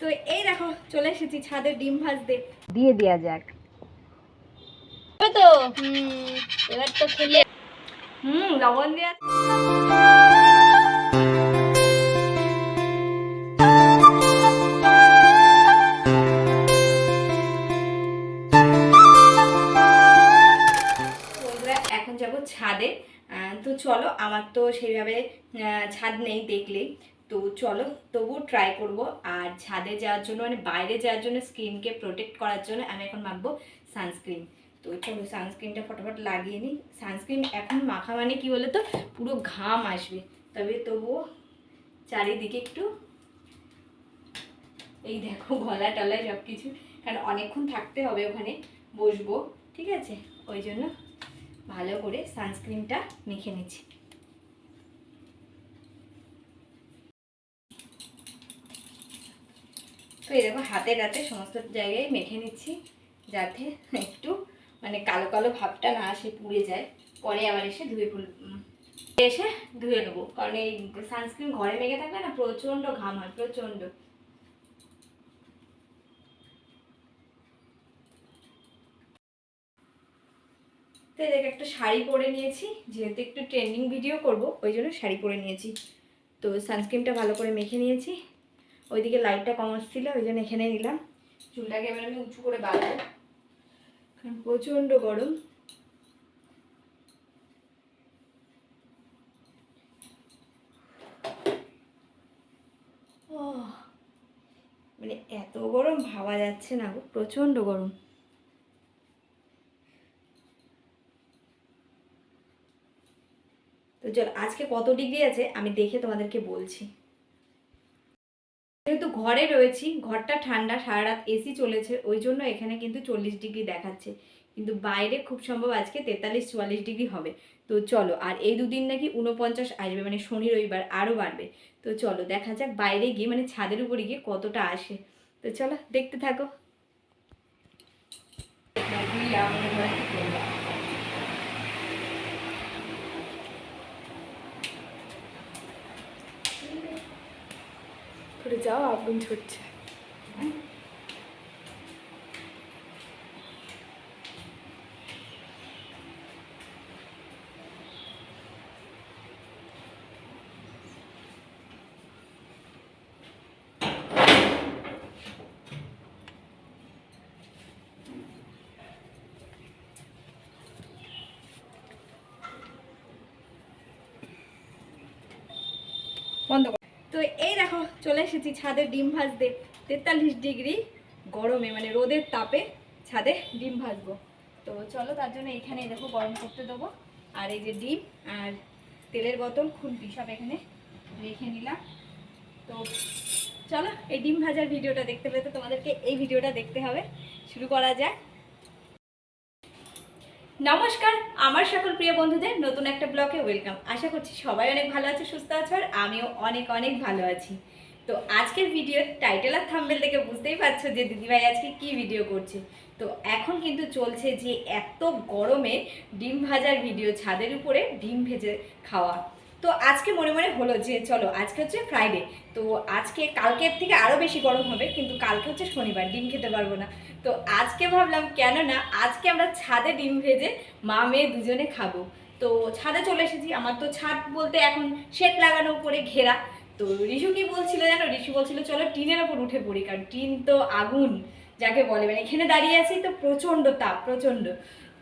তো এই দেখো চলে এসেছি ছাদে ডিম ভাজতে। দিয়ে দেওয়া যাক। তো? এবার তো খুলে হুম লবণ দেওয়া এখন যাব ছাদে। আহ, তো চলো আমার তো সেইভাবে আহ, ছাদ নেই দেখলেই। তো চলো তবু ট্রাই করব। আর ছাদে যাওয়ার জন্য মানে বাইরে যাওয়ার জন্য স্কিনকে প্রোটেক্ট করার জন্য আমি এখন মাখবো সানস্ক্রিন তো চলো সানস্ক্রিনটা ফটাফট লাগিয়ে নিই। সানস্ক্রিন এখন মাখা মানে কি বলো তো পুরো ঘাম আসবে। তবে তবুও চারিদিকে একটু এই দেখো গলা টলায় সব কিছু কারণ অনেকক্ষণ থাকতে হবে ওখানে, বসবো, ঠিক আছে? ওই জন্য ভালো করে সানস্ক্রিনটা মেখে নিচ্ছি। দেখো, হাতে রাতে সমস্ত জায়গায় মেখে নিচ্ছি, যাতে একটু মানে কালো কালো ভাবটা না আসে, পুড়ে যায়। পরে আবার এসে ধুয়ে ফুল এসে ধুয়ে নেব। কারণ এই সানস্ক্রিন ঘরে মেখে থাকলে না প্রচণ্ড ঘাম হয়, প্রচণ্ড। তো দেখ, একটা শাড়ি পরে নিয়েছি, যেহেতু একটু ট্রেন্ডিং ভিডিও করব, ওই জন্য শাড়ি পরে নিয়েছি। তো সানস্ক্রিনটা ভালো করে মেখে নিয়েছি। ওইদিকে লাইটটা কম আসছিল ওই জন্য এখানে নিলাম। চুলটাকে এবার আমি উঁচু করে বাঁধবো। কারণ প্রচণ্ড গরম। মানে এত গরম ভাবা যাচ্ছে না গো প্রচণ্ড গরম। তো চল আজকে কত ডিগ্রি আছে আমি দেখে তোমাদেরকে বলছি। ঘরে রয়েছি, ঘরটা ঠান্ডা সারা রাত এসি চলেছে, ওই জন্য এখানে কিন্তু চল্লিশ ডিগ্রি দেখাচ্ছে। কিন্তু বাইরে খুব সম্ভব আজকে তেতাল্লিশ, চুয়াল্লিশ ডিগ্রি হবে। তো চলো, আর এই দুদিন নাকি উনপঞ্চাশ আসবে মানে শনি, রবিবার আরও বাড়বে। তো চলো, দেখা যাক বাইরে গিয়ে মানে ছাদের উপরে গিয়ে কতটা আসে। তো চলো, দেখতে থাকো। করে যাও আগুন ছুটছে বন্ধ তো এই দেখো, চলে এসেছি ছাদে ডিম ভাজতে। তেতাল্লিশ ডিগ্রি গরমে মানে রোদের তাপে ছাদে ডিম ভাজবো। তো চলো, তার জন্য এখানে দেখো গরম করতে দেবো। আর এই যে ডিম আর তেলের বোতল, খুন্তি, সব এখানে রেখে নিলাম। তো চলো, এই ডিম ভাজার ভিডিওটা দেখতে পেলে তো তোমাদেরকে এই ভিডিওটা দেখতে হবে। শুরু করা যায় নমস্কার, আমার সকল প্রিয় বন্ধুদের নতুন একটা ব্লকে ওয়েলকাম। আশা করছি সবাই অনেক ভালো আছে, সুস্থ আছো, আর আমিও অনেক অনেক ভালো আছি। তো আজকের ভিডিও টাইটেল আর থাম্বেল দেখে বুঝতেই পারছ যে দিদিভাই আজকে কি ভিডিও করছে। তো এখন কিন্তু চলছে যে এত গরমে ডিম ভাজার ভিডিও ছাদের উপরে ডিম ভেজে খাওয়া। তো আজকে মনে মনে হলো যে চলো, আজকে হচ্ছে ফ্রাইডে তো আজকে, কালকের থেকে আরও বেশি গরম হবে, কিন্তু কালকে হচ্ছে শনিবার, ডিম খেতে পারব না। তো আজকে ভাবলাম কেন না আজকে আমরা ছাদে ডিম ভেজে মা, মেয়ে দুজনে খাব। তো ছাদে চলে এসেছি, আমার তো ছাদ বলতে এখন শেড লাগানো উপরে ঘেরা। তো রিশু কি বলছিল জানো? রিশু বলছিল, চলো টিনের ওপর উঠে পড়ি, কারণ টিন তো আগুন, যাকে বলে। মানে এখানে দাঁড়িয়ে আছি তো প্রচণ্ড তাপ, প্রচণ্ড।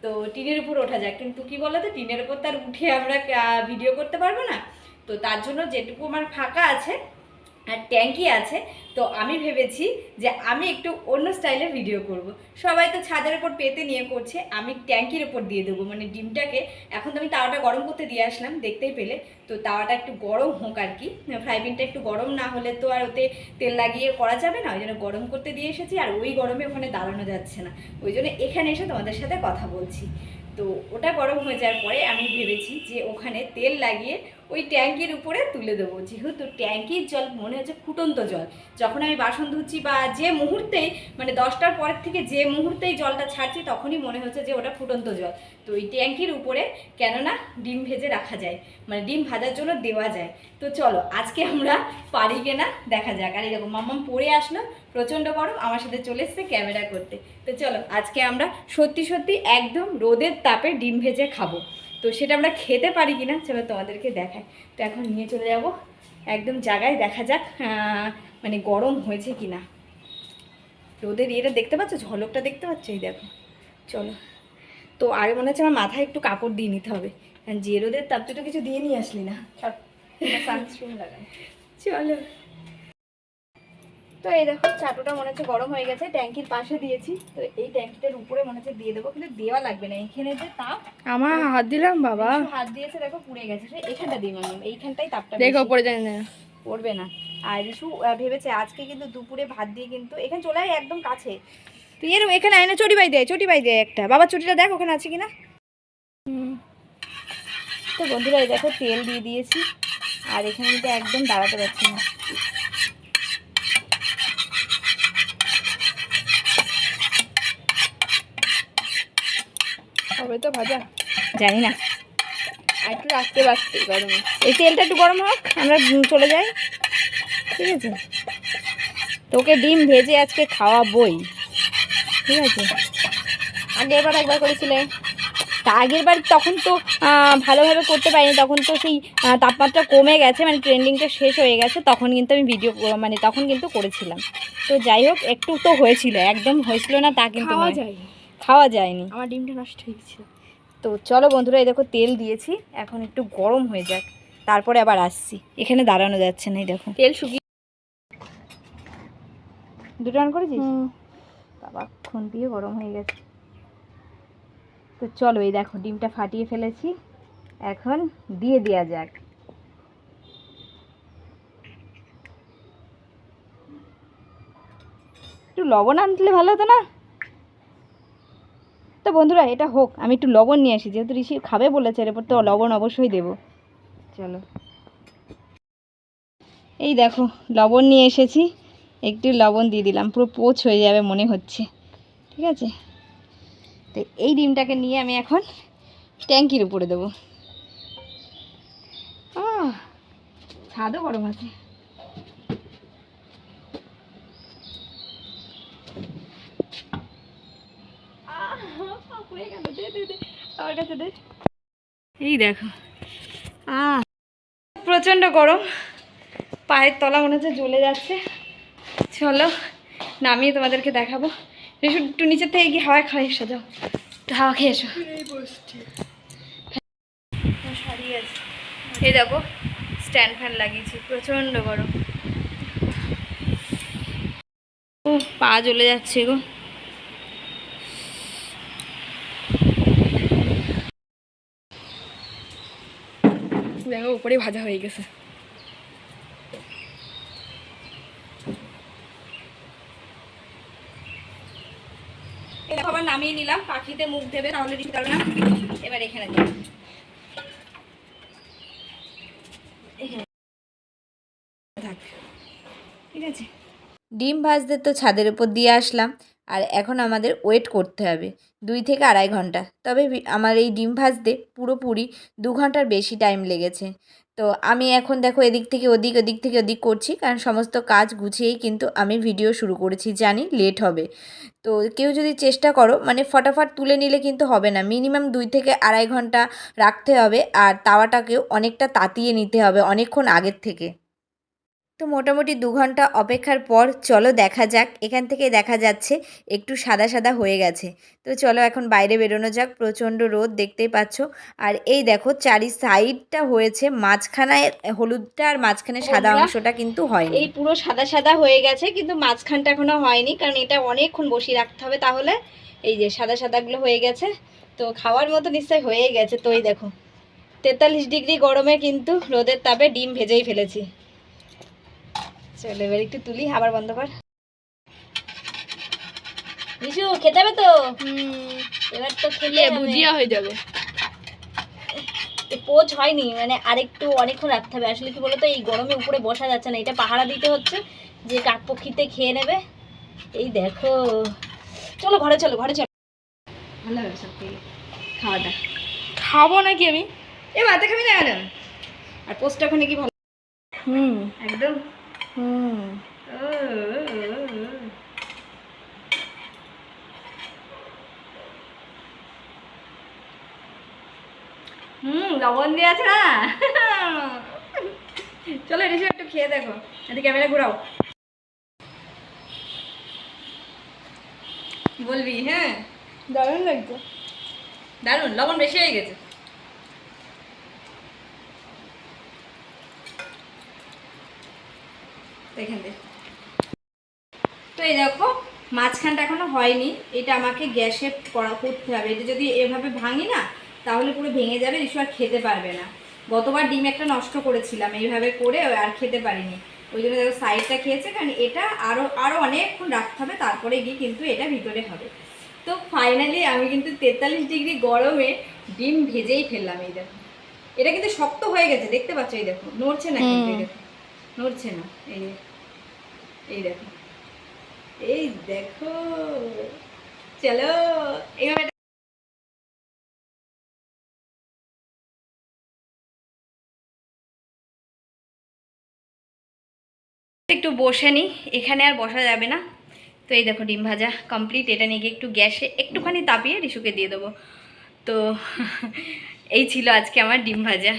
তো টিনের উপর ওঠা যায় কিন্তু কি বলো তো টিনের উপর তার উঠে আমরা ভিডিও করতে পারব না। তো তার জন্য যেটুকু আমার ফাঁকা আছে ট্যাঙ্কি আছে, তো আমি ভেবেছি যে আমি একটু অন্য স্টাইলে ভিডিও করব। সবাই তো ছাদের উপর পেতে নিয়ে করছে, আমি ট্যাঙ্কির উপর দিয়ে দেবো। মানে ডিমটাকে এখন তো আমি তাওয়াটা গরম করতে দিয়ে আসলাম, দেখতেই পেলে। তো তাওয়াটা একটু গরম হোক আর কি, ফ্রাই প্যানটা একটু গরম না হলে তো আর ওতে তেল লাগিয়ে করা যাবে না, ওই জন্য গরম করতে দিয়ে এসেছি, আর ওই গরমে ওখানে দাঁড়ানো যাচ্ছে না। ওই জন্য এখানে এসে তোমাদের সাথে কথা বলছি। তো ওটা গরম হয়ে যাওয়ার পরে আমি ভেবেছি যে ওখানে তেল লাগিয়ে ওই ট্যাঙ্কির উপরে তুলে দেবো। যেহেতু ট্যাঙ্কির জল মনে হচ্ছে ফুটন্ত জল। যখন আমি বাসন ধুচ্ছি বা যে মুহূর্তেই মানে দশটার পরের থেকে যে মুহূর্তেই জলটা ছাড়ছি, তখনই মনে হচ্ছে যে ওটা ফুটন্ত জল। তো ওই ট্যাঙ্কির উপরে কেননা ডিম ভেজে রাখা যায়। মানে ডিম ভাজার জন্য দেওয়া যায়। তো চলো, আজকে আমরা পারি কিনা দেখা যাক। আর এরকম মাম্মাম পড়ে আসলো, প্রচণ্ড গরম, আমার সাথে চলে এসছে ক্যামেরা করতে। তো চলো, আজকে আমরা সত্যি সত্যি একদম রোদের তাপে ডিম ভেজে খাব। তো সেটা আমরা খেতে পারি কিনা চলো তোমাদেরকে দেখাই। তো এখন নিয়ে চলে যাব। একদম জায়গায় দেখা যাক মানে গরম হয়েছে কিনা। রোদের ইয়েটা দেখতে পাচ্ছ? ঝলকটা দেখতে পাচ্ছ? এই দেখো। চলো। তো আগে মনে হচ্ছে আমার মাথায় একটু কাপড় দিয়ে নিতে হবে। কারণ যে রোদের তাপ তো কিছু দিয়ে নিয়ে আসলি না। সানস্ক্রিন লাগাই। চলো। তো এই দেখো চাটুটা মনে হচ্ছে গরম হয়ে গেছে ট্যাঙ্কির পাশে দিয়েছি। তো এই ট্যাঙ্কিটার উপরে মনে হচ্ছে দিয়ে দেবো কিন্তু দেওয়া লাগবে না। এখানে যে তাপ আমার হাত দিলাম বাবা। হাত দিয়েছে দেখো পুড়ে গেছে। সে এখানটা দিই ম্যাম এইখানটাই তাপটা দেখো পড়ে যায় না। পড়বে না। আর আহ, ভেবেছে আজকে কিন্তু দুপুরে ভাত দিয়ে কিন্তু এখানে চলে একদম কাছে। তুই এর এখানে আয় না চটি বাই দেয় চটি বাই দেয় একটা। বাবা চটিটা দেখ ওখানে আছে কিনা। তো বন্ধুরা এই দেখো তেল দিয়ে দিয়েছি। আর এখানে কিন্তু একদম দাঁড়াতে পারছি না। হবে তো ভাজা? জানি না। আর একটু রাখতে পারছি গরমে। এই তেলটা একটু গরম হোক আমরা চলে যাই। ঠিক আছে? তোকে ডিম ভেজে আজকে খাওয়াবই। ঠিক আছে? আগে এবার একবার করেছিলে। তা আগের বার তখন তো ভালোভাবে করতে পারিনি। তখন তো সেই তাপমাত্রা কমে গেছে মানে ট্রেন্ডিংটা শেষ হয়ে গেছে। তখন কিন্তু আমি ভিডিও মানে তখন কিন্তু করেছিলাম। তো যাই হোক একটু তো হয়েছিল একদম হয়েছিল না তা কিন্তু খাওয়া যায় খাওয়া যায়নি। আমার ডিমটা নষ্ট হয়ে গেছে। তো চলো বন্ধুরা এই দেখো তেল দিয়েছি। এখন একটু গরম হয়ে যাক। তারপরে আবার আসছি। এখানে দাঁড়ানো যাচ্ছে না এই দেখো। তেল শুকিয়ে দুটো অন করেছিস? বাবা খুন দিয়ে গরম হয়ে গেছে। তো চলো এই দেখো ডিমটা ফাটিয়ে ফেলেছি। এখন দিয়ে দেওয়া যাক। একটু লবণ আনলে ভালো হতো না? তো বন্ধুরা এটা হোক আমি একটু লবণ নিয়ে আসি। যেহেতু ঋষি খাবে বলেছে এরপর তো লবণ অবশ্যই দেবো। চলো। এই দেখো লবণ নিয়ে এসেছি। একটু লবণ দিয়ে দিলাম। পুরো পোচ হয়ে যাবে মনে হচ্ছে। ঠিক আছে? তো এই ডিমটাকে নিয়ে আমি এখন ট্যাঙ্কির উপরে দেবো। ছাদও গরম আছে আহ, পুড়ে গেল, দে, দে, দে, আমার কাছে দে। এই দেখো। আহ প্রচণ্ড গরম। পায়ের তলা মনে হচ্ছে জ্বলে যাচ্ছে। চলো নামিয়ে তোমাদেরকে দেখাবো। একটু নিচের থেকে গিয়ে হাওয়া খাওয়া এসে যাও। একটু হাওয়া খেয়ে এসো। আছে। এই দেখো স্ট্যান্ড ফ্যান লাগিয়েছি প্রচণ্ড গরম। ও পা জ্বলে যাচ্ছে গো। দেখো উপরে ভাজা হয়ে গেছে। আবার নামিয়ে নিলাম। পাখিতে মুখ দেবে তাহলে দিতে পারবে না। এবার এখানে দিই ঠিক আছে? ডিম ভাজতে তো ছাদের উপর দিয়ে আসলাম। আর এখন আমাদের ওয়েট করতে হবে। দুই থেকে আড়াই ঘণ্টা। তবে আমার এই ডিম ভাজতে পুরোপুরি দু ঘণ্টার বেশি টাইম লেগেছে। তো আমি এখন দেখো এদিক থেকে ওদিক ওদিক থেকে ওদিক করছি, কারণ সমস্ত কাজ গুছিয়েই কিন্তু আমি ভিডিও শুরু করেছি, জানি লেট হবে। তো কেউ যদি চেষ্টা করো মানে ফটাফট তুলে নিলে কিন্তু হবে না। মিনিমাম দুই থেকে আড়াই ঘণ্টা রাখতে হবে, আর তাওয়াটাকেও অনেকটা তাতিয়ে নিতে হবে অনেকক্ষণ আগের থেকে। তো মোটামুটি দু ঘণ্টা অপেক্ষার পর চলো দেখা যাক। এখান থেকে দেখা যাচ্ছে একটু সাদা সাদা হয়ে গেছে। তো চলো এখন বাইরে বেরোনো যাক প্রচণ্ড রোদ দেখতেই পাচ্ছ। আর এই দেখো চারি সাইডটা হয়েছে মাঝখানায় হলুদটা আর মাঝখানে সাদা অংশটা কিন্তু হয়নি। এই পুরো সাদা সাদা হয়ে গেছে কিন্তু মাঝখানটা এখনও হয়নি কারণ এটা অনেকক্ষণ বসিয়ে রাখতে হবে তাহলে। এই যে সাদা সাদাগুলো হয়ে গেছে তো খাওয়ার মতো নিশ্চয়ই হয়ে গেছে। তো এই দেখো তেতাল্লিশ ডিগ্রি গরমে কিন্তু রোদের তাপে ডিম ভেজেই ফেলেছি। চলো এবার একটু তুলি আবার বন্ধ কর। বিশু খেতে হবে তো? এবার তো খেলে ভুজিয়া হয়ে যাবে। পোচ হয়নি মানে আরেকটু অনেকক্ষণ রাখতে হবে। আসলে কি বলতো এই গরমে উপরে বসা যাচ্ছে না। এটা পাহারা দিতে হচ্ছে যে কাকপক্ষিতে খেয়ে নেবে। এই দেখো। চলো ঘরে চলো ঘরে চলো। ভালো হবে সব খাওয়াটা খাব নাকি আমি? এ ভাতে খাবি না আর পোস্টটা ওখানে কি ভালো? হুম। একদম। হুম হুম লবণ দিয়ে আছে না? চলো রেসিপি একটু খেয়ে দেখো। এদিকে ক্যামেরা ঘুরাও। বলবি হ্যাঁ? দারুণ লাগছে। দারুণ লবণ বেশি হয়ে গেছে। তো এই দেখো মাঝখানটা এখনও হয়নি। এটা আমাকে গ্যাসে করা করতে হবে। এটা যদি এভাবে ভাঙি না তাহলে পুরো ভেঙে যাবে রিশু আর খেতে পারবে না। গতবার ডিম একটা নষ্ট করেছিলাম এইভাবে করে আর খেতে পারিনি। ওই জন্য দেখো সাইডটা খেয়েছে কারণ এটা আরও আরও অনেকক্ষণ রাখতে হবে তারপরে গিয়ে কিন্তু এটা ভিতরে হবে। তো ফাইনালি আমি কিন্তু তেতাল্লিশ ডিগ্রি গরমে ডিম ভেজেই ফেললাম এই দেখো। এটা কিন্তু শক্ত হয়ে গেছে দেখতে পাচ্ছ? এই দেখো নড়ছে না কিন্তু এই দেখো। নড়ছে না এই। এই দেখো। এই দেখো। চলো, এইভাবে একটু বসে নিই এখানে আর বসা যাবে না। তো এই দেখো ডিম ভাজা কমপ্লিট এটা নিয়ে একটু গ্যাসে একটুখানি তাপিয়ে রিশুকে দিয়ে দেবো। তো এই ছিল আজকে আমার ডিম ভাজা।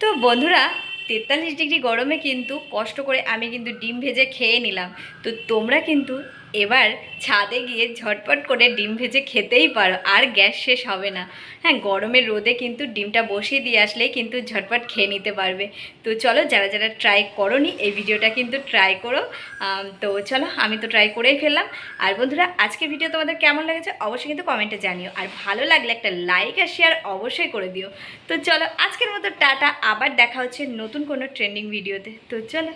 তো বন্ধুরা তেতাল্লিশ ডিগ্রি গরমে কিন্তু কষ্ট করে আমি কিন্তু ডিম ভেজে খেয়ে নিলাম। তো তোমরা কিন্তু এবার ছাদে গিয়ে ঝটপট করে ডিম ভেজে খেতেই পারো, আর গ্যাস শেষ হবে না। হ্যাঁ গরমের রোদে কিন্তু ডিমটা বসিয়ে দিয়ে আসলেই কিন্তু ঝটপট খেয়ে নিতে পারবে। তো চলো, যারা যারা ট্রাই করনি, এই ভিডিওটা কিন্তু ট্রাই করো। তো চলো, আমি তো ট্রাই করেই ফেললাম। আর বন্ধুরা আজকে ভিডিও তোমাদের কেমন লেগেছে অবশ্যই কিন্তু কমেন্টে জানিও। আর ভালো লাগলে একটা লাইক আর শেয়ার অবশ্যই করে দিও। তো চলো, আজকের মতো টাটা। আবার দেখা হচ্ছে নতুন কোনো ট্রেন্ডিং ভিডিওতে তো চলো।